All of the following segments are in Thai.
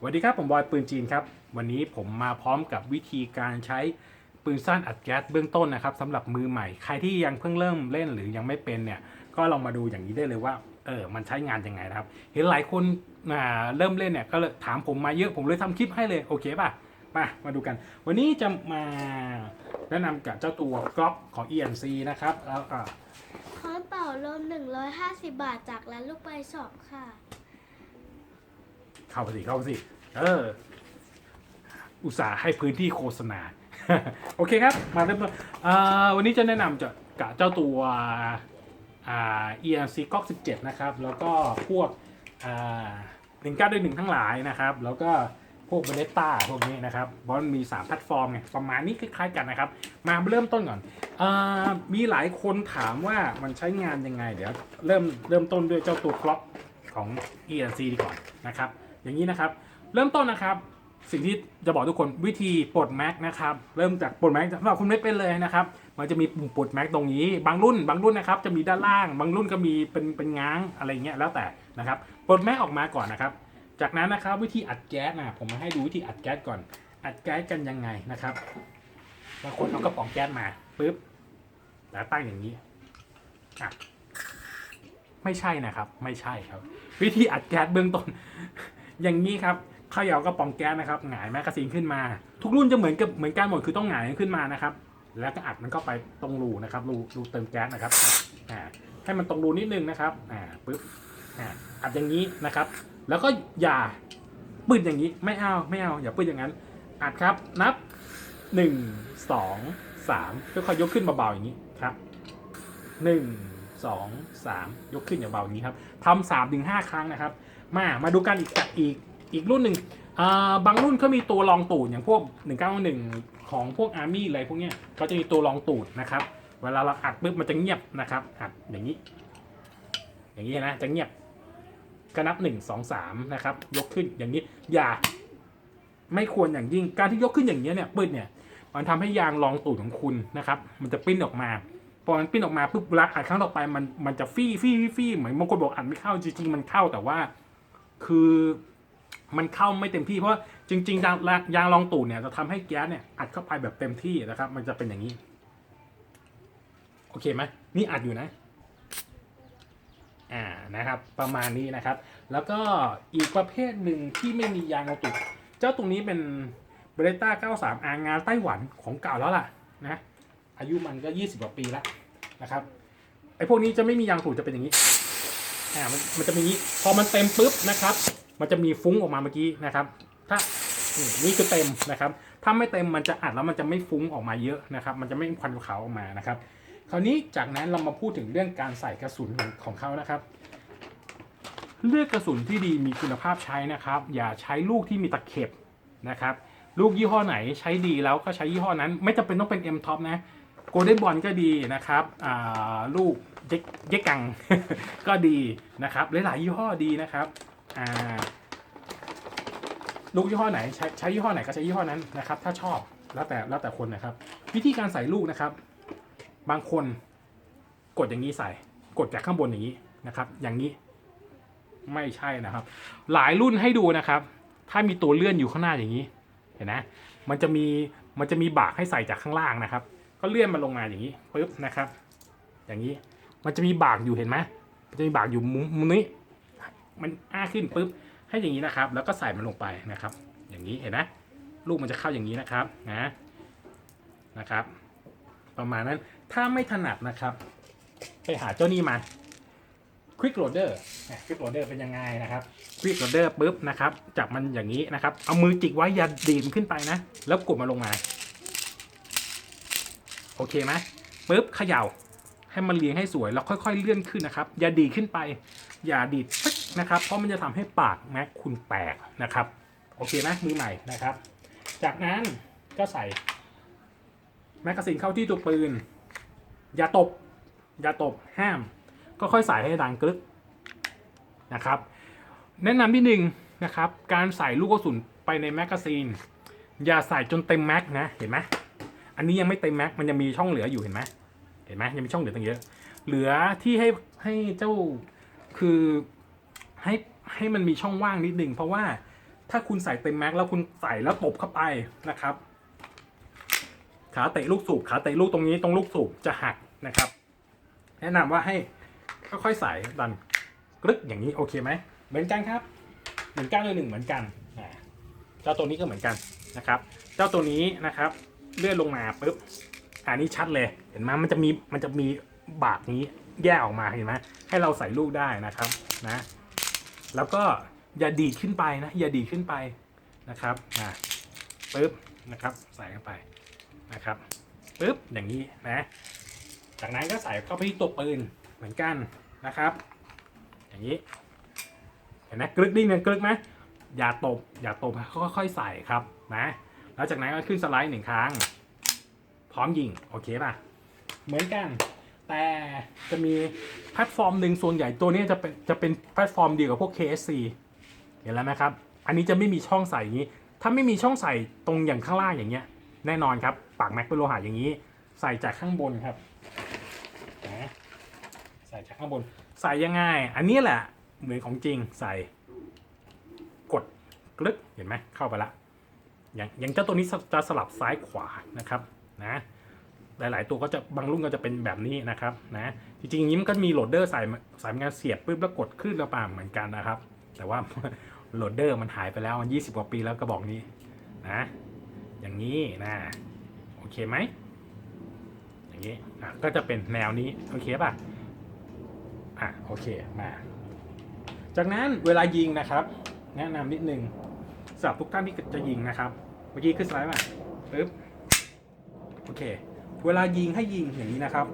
สวัสดีครับ ผมบอยปืนจีนครับ วันนี้ผมมาพร้อมกับวิธีการใช้ปืนสั้นอัดแก๊สเบื้องต้นนะครับสำหรับมือใหม่ใครที่ยังเพิ่งเริ่มเล่นหรือยังไม่เป็นเนี่ยก็ลองมาดูอย่างนี้ได้เลยว่าเออมันใช้งานยังไงนะครับ เห็นหลายคนอ่าเริ่มเล่นเนี่ยก็เลยถามผมมาเยอะผมเลยทำคลิปให้เลยโอเคป่ะมามาดูกัน วันนี้จะมาแนะนำกับเจ้าตัวกล็อกของ ENC นะครับแล้วก็ค้อนเป่าลม150 บาทจากร้านลูกไปสอบค่ะ เข้าไปสิเข้าไปสิเออ อุตส่าห์ให้พื้นที่โฆษณา โอเคครับ มาเริ่มต้นวันนี้จะแนะนำจะกับเจ้าตัวอ่า ERC GOG 17 นะครับ แล้วก็พวกหนึ่งเก้าด้วยหนึ่งทั้งหลายนะครับ แล้วก็พวกเบเลต้าพวกนี้นะครับเพราะมันมี3แพลตฟอร์มไงประมาณนี้คล้ายๆกันนะครับ มาเริ่มต้นก่อนอมีหลายคนถามว่ามันใช้งานยังไง เดี๋ยวเริ่มเริ่มต้นด้วยเจ้าตัวคล็อกของ ENC ดีก่อนนะครับ อย่างนี้นะครับ เริ่มต้นนะครับ สิ่งที่จะบอกทุกคนวิธีปลดแม็กนะครับ เริ่มจากปลดแม็กสำหรับคุณไม่เป็นเลยนะครับ มันจะมีปุ่มปลดแม็กตรงนี้ บางรุ่น บางรุ่นนะครับจะมีด้านล่าง บางรุ่นก็มีเป็นเป็นง้างอะไรเงี้ยแล้วแต่นะครับปลดแม็กออกมาก่อนนะครับ จากนั้นนะครับวิธีอัดแก๊สนะผมมาให้ดูวิธีอัดแก๊สก่อน อัดแก๊สกันยังไงนะครับบางคนเอากระป๋องแก๊สมาปุ๊บแล้วตั้งอย่างนี้อะไม่ใช่นะครับ ไม่ใช่ครับ วิธีอัดแก๊สเบื้องต้น อย่างนี้ครับเขย่ากระป๋องแก๊สนะครับหงายแมกกาซีนขึ้นมา ทุกรุ่นจะเหมือนกับเหมือนกันหมดคือต้องหงายขึ้นมานะครับ แล้วก็อัดมันเข้าไปตรงรูนะครับรูรูเติมแก๊สนะครับอ่าให้มันตรงรูนิดนึงนะครับอ่าปึ๊บอ่าอัดอย่างนี้นะครับ แล้วก็อย่าปืดอย่างนี้ไม่เอาไม่เอาอย่าปืดอย่างนั้น อัดครับนับหนึ่งสองสามค่อยๆยกขึ้นเบาๆอย่างนี้ครับหนึ่งสองสามยกขึ้นอย่างเบาอย่างนี้ครับทำสามถึงห้าครั้งนะครับ มา มาดูกันอีกอีกอีกรุ่นหนึ่งบางรุ่นเขามีตัวรองตูดอย่างพวก 191 ของพวกอาร์มี่อะไรพวกเนี้ยเขาจะมีตัวรองตูดนะครับ เวลาเราอัดปุ๊บมันจะเงียบนะครับ อัดอย่างนี้ อย่างนี้นะ จะเงียบ ก็นับ 1 2 3 นะครับ ยกขึ้นอย่างนี้ อย่า ไม่ควรอย่างยิ่ง การที่ยกขึ้นอย่างนี้เนี่ยปื้ดเนี่ย มันทำให้ยางรองตูดของคุณนะครับ มันจะปิ้นออกมา พอมันปิ้นออกมาปุ๊บเวลาอัดครั้งต่อไปมัน มันจะฟีฟี่ฟี่ฟี่เหมือนบางคนบอกอัดไม่เข้าจริงๆมันเข้าแต่ว่า คือมันเข้าไม่เต็มที่เพราะว่าจริงๆยางยางรองตูดเนี่ยจะทำให้แก๊สเนี่ยอัดเข้าไปแบบเต็มที่นะครับ มันจะเป็นอย่างนี้ โอเคไหมนี่อัดอยู่นะอ่านะครับ ประมาณนี้นะครับ แล้วก็อีกประเภทหนึ่งที่ไม่มียางรองตูดเจ้าตรงนี้เป็นเบรต้า93อางานไต้หวันของเก่าแล้วล่ะนะอายุมันก็ 20กว่าปีแล้วนะครับไอ้พวกนี้จะไม่มียางตูดจะเป็นอย่างนี้ อ่ามันมันจะมีนี้พอมันเต็มปุ๊บนะครับ มันจะมีฟุ้งออกมาเมื่อกี้นะครับ ถ้านี่นี่คือเต็มนะครับ ถ้าไม่เต็มมันจะอัดแล้วมันจะไม่ฟุ้งออกมาเยอะนะครับ มันจะไม่ควันขาวออกมานะครับ คราวนี้จากนั้นเรามาพูดถึงเรื่องการใส่กระสุนของของเขานะครับ เลือกกระสุนที่ดีมีคุณภาพใช้นะครับ อย่าใช้ลูกที่มีตะเข็บนะครับ ลูกยี่ห้อไหนใช้ดีแล้วก็ใช้ยี่ห้อนั้น ไม่จำเป็นต้องเป็น M Top นะ โกลเด้นบอลก็ดีนะครับอ่าลูกเจ๊กเจ๊กังก็ดีนะครับหลายๆยี่ห้อดีนะครับอ่าลูกยี่ห้อไหนใช้ใช้ยี่ห้อไหนก็ใช้ยี่ห้อนั้นนะครับ ถ้าชอบแล้วแต่แล้วแต่คนนะครับ วิธีการใส่ลูกนะครับ บางคนกดอย่างนี้ใส่ กดจากข้างบนอย่างนี้นะครับ อย่างนี้ไม่ใช่นะครับ หลายรุ่นให้ดูนะครับ ถ้ามีตัวเลื่อนอยู่ข้างหน้าอย่างนี้ เห็นนะมันจะมีมันจะมีบากให้ใส่จากข้างล่างนะครับ ก็เลื่อนมันลงมาอย่างนี้ปุ๊บนะครับ อย่างนี้มันจะมีบากอยู่เห็นไหมมันจะมีบากอยู่มุมมุมนี้ มันอ้าขึ้นปุ๊บให้อย่างนี้นะครับ แล้วก็ใส่มันลงไปนะครับ อย่างนี้เห็นไหมลูกมันจะเข้าอย่างนี้นะครับนะนะครับ ประมาณนั้นถ้าไม่ถนัดนะครับ ไปหาเจ้านี่มา Quick Loader นะ Quick Loader เป็นยังไงนะครับ Quick Loader ปุ๊บนะครับจับมันอย่างนี้นะครับ เอามือจิกไว้อย่าดีดมันขึ้นไปนะ แล้วกดมันลงมา โอเคไหมปุ๊บเขย่าให้มันเรียงให้สวยแล้วค่อยๆเลื่อนขึ้นนะครับ อย่าดีขึ้นไป อย่าดีดนะครับเพราะมันจะทำให้ปากแม็กคุณแตกนะครับ โอเคไหมมือใหม่นะครับ จากนั้นก็ใส่แมกกาซีนเข้าที่ตัวปืน อย่าตบ อย่าตบห้าม ก็ค่อยใส่ให้ดังกรึกนะครับ แนะนำที่หนึ่งนะครับ การใส่ลูกกระสุนไปในแมกกาซีน อย่าใส่จนเต็มแม็กนะ เห็นไหม อันนี้ยังไม่เต็มแม็กมันยังมีช่องเหลืออยู่เห็นไหมเห็นไหมยังมีช่องเหลือตั้งเยอะ เหลือที่ให้ให้เจ้าคือให้ให้มันมีช่องว่างนิดนึงเพราะว่าถ้าคุณใส่เต็มแม็กซ์แล้วคุณใส่แล้วตบเข้าไปนะครับ ขาเตะลูกสูบขาเตะลูกตรงนี้ตรงลูกสูบจะหักนะครับ แนะนำว่าให้ค่อยๆใส่ดันกรึกอย่างนี้โอเคไหมเหมือนกันครับ เหมือนึ่งเก้าหนึ่งเหมือนกันเจ้าตัวนี้ก็เหมือนกันนะครับ เจ้าตัวนี้นะครับ เลื่อนลงมาปุ๊บอันนี้ชัดเลยเห็นไหมมันจะมีมันจะมีบากนี้แยกออกมาเห็นไหมให้เราใส่ลูกได้นะครับนะ แล้วก็อย่าดีดขึ้นไปนะอย่าดีดขึ้นไปนะครับนะปุ๊บนะครับ ใส่เข้าไปนะครับปุ๊บอย่างนี้นะ จากนั้นก็ใส่เข้าไปที่ตัวปืนเหมือนกันนะครับ อย่างนี้เห็นไหมกรึกดิ้งเนี่ยกรึกไหมอย่าตบอย่าตบค่อยๆใส่ครับนะ แล้วจากนั้นก็ขึ้นสไลด์หนึ่งครั้ง ร้อมยิง โอเคป่ะ เหมือนกัน แต่จะมีแพลตฟอร์มหนึ่งส่วนใหญ่ตัวนี้จะเป็นจะเป็นแพลตฟอร์มเดียวกับพวก KSC เห็นแล้วไหมครับ อันนี้จะไม่มีช่องใส่อย่างนี้ ถ้าไม่มีช่องใส่ตรงอย่างข้างล่างอย่างเงี้ย แน่นอนครับ ปากแม็กเป็นโลหะอย่างนี้ ใส่จากข้างบนครับนะใส่จากข้างบน ใส่ยังไง อันนี้แหละ เหมือนของจริง ใส่ กดกลึก เห็นไหมเข้าไปละ อย่างอย่างเจ้าตัวนี้จะสลับซ้ายขวานะครับ นะหลาย ๆ ตัวก็จะบางรุ่นก็จะเป็นแบบนี้นะครับนะจริงๆนี้มันก็มีโหลดเดอร์ใส่สายงานเสียบปุ๊บแล้วกดขึ้นแล้วปามเหมือนกันนะครับ แต่ว่าโหลดเดอร์มันหายไปแล้วมัน20 กว่าปีแล้วกระบอกนี้นะอย่างนี้นะโอเคไหมอย่างนี้อะก็จะเป็นแนวนี้โอเคป่ะอะโอเคมาจากนั้นเวลายิงนะครับ แนะนำนิดนึงสำหรับทุกท่านที่จะยิงนะครับ เมื่อกี้ขึ้นสไลด์มาปึ๊บ โอเค เวลายิงให้ยิงอย่างนี้นะครับ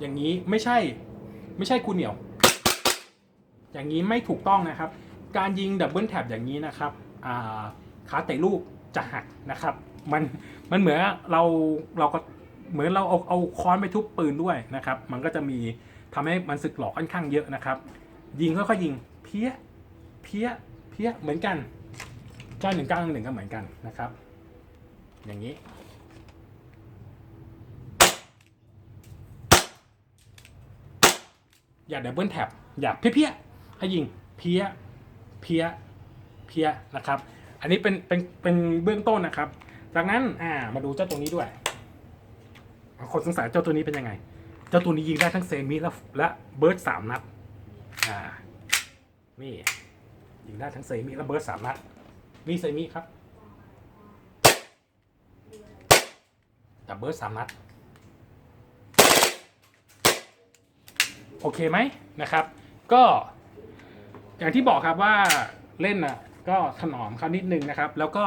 อย่างนี้ไม่ใช่ไม่ใช่คูเหนียว อย่างนี้ไม่ถูกต้องนะครับ การยิงดับเบิลแท็บอย่างนี้นะครับาขาเตะลูกจะหักนะครับ มันมันเหมือนเราเราก็เหมือนเราเอาเอาค้อนไปทุบปืนด้วยนะครับ มันก็จะมีทำให้มันสึกหลอกค่อนข้างเยอะนะครับ ยิงค่อยๆยิง เพี้ย เพี้ย เพี้ยเหมือนกันเจ้าหนึ่งเก้าหนึ่งก็เหมือนกันนะครับ อย่างนี้ อย่าดับเบิลแท็บอย่าเพี้ยๆให้ยิงเพี้ยเพี้ยเพี้ยนะครับ อันนี้เป็นเป็นเป็นเบื้องต้นนะครับ จากนั้นอ่ามาดูเจ้าตัวนี้ด้วยคนสงสัยเจ้าตัวนี้เป็นยังไง เจ้าตัวนี้ยิงได้ทั้งเซมิและและเบิร์ดสามนัดอ่านี่ ยิงได้ทั้งเซมิและเบิร์ดสามนัดนี่เซมิครับแต่เบิร์ดสามนัดโอเคไหมนะครับ ก็อย่างที่บอกครับว่าเล่นนะก็ถนอมเขานิดนึงนะครับ แล้วก็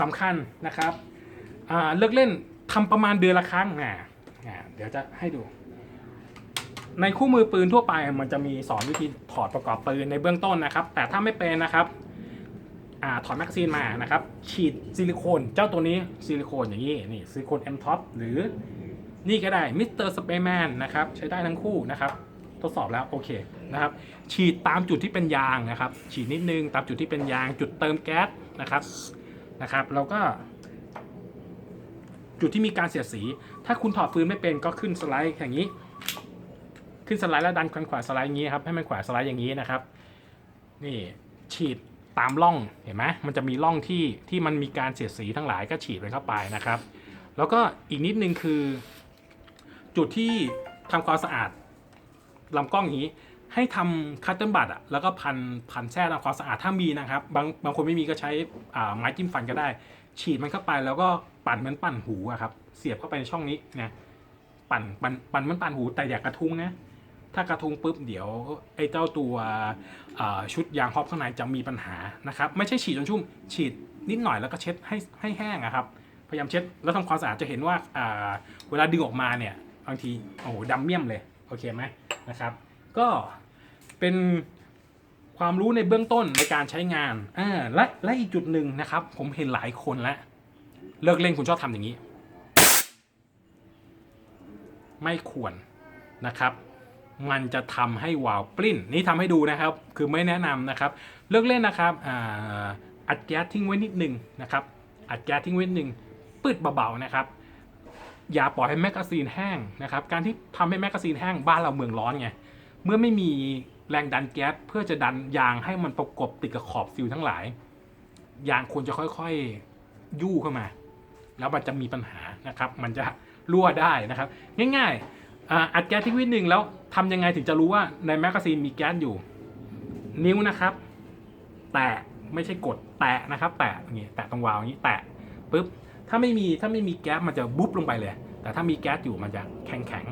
สำคัญนะครับเลิกเล่นทำประมาณเดือนละครั้งอ่าอ่าเดี๋ยวจะให้ดู ในคู่มือปืนทั่วไปมันจะมีสอนวิธีถอดประกอบปืนในเบื้องต้นนะครับ แต่ถ้าไม่เป็นนะครับอถอดแมกกาซีนมานะครับ ฉีดซิลิโคน เจ้าตัวนี้ซิลิโคนอย่างนี้นี่ซิลิโคน M top หรือนี่ก็ได้มิสเตอร์สเปแมนนะครับ ใช้ได้ทั้งคู่นะครับ ทดสอบแล้วโอเคนะครับ ฉีดตามจุดที่เป็นยางนะครับ ฉีดนิดนึงตามจุดที่เป็นยาง จุดเติมแก๊สนะครับนะครับแล้วก็ จุดที่มีการเสียดสี ถ้าคุณถอดฟืนไม่เป็นก็ขึ้นสไลด์อย่างนี้ ขึ้นสไลด์แล้วดันคันขวาสไลด์อย่างนี้ครับให้มันขวาสไลด์อย่างนี้นะครับ นี่ฉีดตามร่องเห็นไหมมันจะมีร่องที่ที่มันมีการเสียดสีทั้งหลายก็ฉีดไปเข้าไปนะครับ แล้วก็อีกนิดนึงคือ จุดที่ทำความสะอาดลำกล้องนี้ ให้ทำคัตเติ้ลบัตอะแล้วก็พันพันแท้ทำความสะอาดถ้ามีนะครับ บางบางคนไม่มีก็ใช้ไม้จิ้มฟันก็ได้ ฉีดมันเข้าไปแล้วก็ปั่นเหมือนปั่นหูอะครับ เสียบเข้าไปในช่องนี้นะปั่นปั่นปั่นเหมันปั่นหูแต่อย่ากระทุ้งนะ ถ้ากระทุงปุ๊บเดี๋ยวไอ้เจ้าตัวชุดยางฮอปข้างในจะมีปัญหานะครับ ไม่ใช่ฉีดจนชุ่มฉีดนิดหน่อยแล้วก็เช็ดให้ให้แห้งอะครับ พยายามเช็ดแล้วทำความสะอาดจะเห็นว่าอ่าเวลาดึงออกมาเนี่ยบางทีโอ้โหดำเมี่ยมเลยโอเคไหมนะครับ ก็เป็นความรู้ในเบื้องต้นในการใช้งานอ่าและและอีกจุดหนึ่งนะครับ ผมเห็นหลายคนแล้วเลิกเล่นคุณชอบทำอย่างนี้ ไม่ควรนะครับ มันจะทำให้วาวปลิ้น นี่ทำให้ดูนะครับ คือไม่แนะนำนะครับ เลิกเล่นนะครับอัดแก๊สทิ้งไว้นิดนึงนะครับอัดแก๊สทิ้งไว้นิดนึงปืดเบาๆนะครับ อย่าปล่อยให้แมกกาซีนแห้งนะครับ การที่ทำให้แมกกาซีนแห้งบ้านเราเมืองร้อนไงเมื่อไม่มีแรงดันแก๊สเพื่อจะดันยางให้มันประกบติดกับขอบฟิวทั้งหลาย ยางควรจะค่อยๆยู่เข้ามา แล้วมันจะมีปัญหานะครับ มันจะรั่วได้นะครับ ง่าย ๆ อัดแก๊สที่วิตหนึ่งแล้วทำยังไงถึงจะรู้ว่าในแมกกาซีนมีแก๊สอยู่ นิ้วนะครับ แตะไม่ใช่กดแตะนะครับ แตะอย่างงี้แตะตรงวาล์วอย่างนี้แตะปุ๊บถ้าไม่มีถ้าไม่มีแก๊สมันจะบุ๊บลงไปเลย แต่ถ้ามีแก๊สอยู่มันจะแข็งแข็ง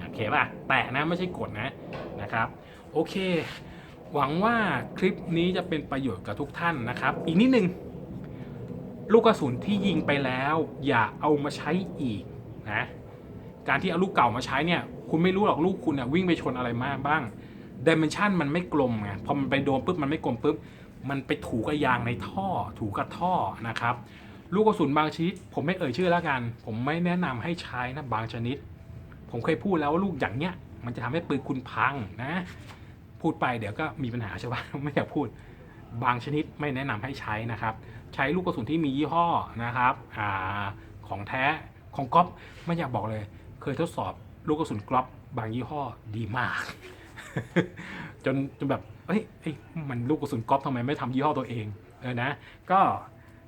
โอเคป่ะแตะนะไม่ใช่กดนะนะครับ โอเค หวังว่าคลิปนี้จะเป็นประโยชน์กับทุกท่านนะครับ อีกนิดนึงลูกกระสุนที่ยิงไปแล้ว อย่าเอามาใช้อีกนะ การที่เอาลูกเก่ามาใช้เนี่ยคุณไม่รู้หรอกลูกคุณเนี่ยวิ่งไปชนอะไรมาบ้างดิเมนชันมันไม่กลมไงพอมันไปโดนปุ๊บมันไม่กลมปุ๊บมันไปถูกับยางในท่อ ถูกับท่อนะครับ ลูกกระสุนบางชนิด ผมไม่เอ่ยชื่อแล้วกัน ผมไม่แนะนำให้ใช้นะบางชนิด ผมเคยพูดแล้วว่าลูกอย่างเนี้ย มันจะทำให้ปืนคุณพังนะ พูดไปเดี๋ยวก็มีปัญหาใช่ปะไม่อยากพูด บางชนิดไม่แนะนำให้ใช้นะครับ ใช้ลูกกระสุนที่มียี่ห้อนะครับอาของแท้ของก๊อฟไม่อยากบอกเลย เคยทดสอบลูกกระสุนก๊อฟบางยี่ห้อดีมาก จนจนแบบเอ้ยเอ้ยมันลูกกระสุนก๊อฟทำไมไม่ทำยี่ห้อตัวเองเออนะก็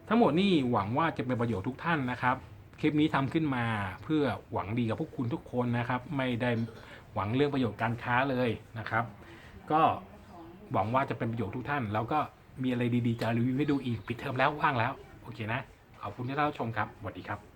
ทั้งหมดนี่หวังว่าจะเป็นประโยชน์ทุกท่านนะครับ คลิปนี้ทำขึ้นมาเพื่อหวังดีกับพวกคุณทุกคนนะครับ ไม่ได้หวังเรื่องประโยชน์การค้าเลยนะครับ ก็หวังว่าจะเป็นประโยชน์ทุกท่าน แล้วก็มีอะไรดีๆจะรีวิวให้ดูอีกปิดเทอมแล้วว่างแล้ว โอเคนะ ขอบคุณที่รับชมครับสวัสดีครับ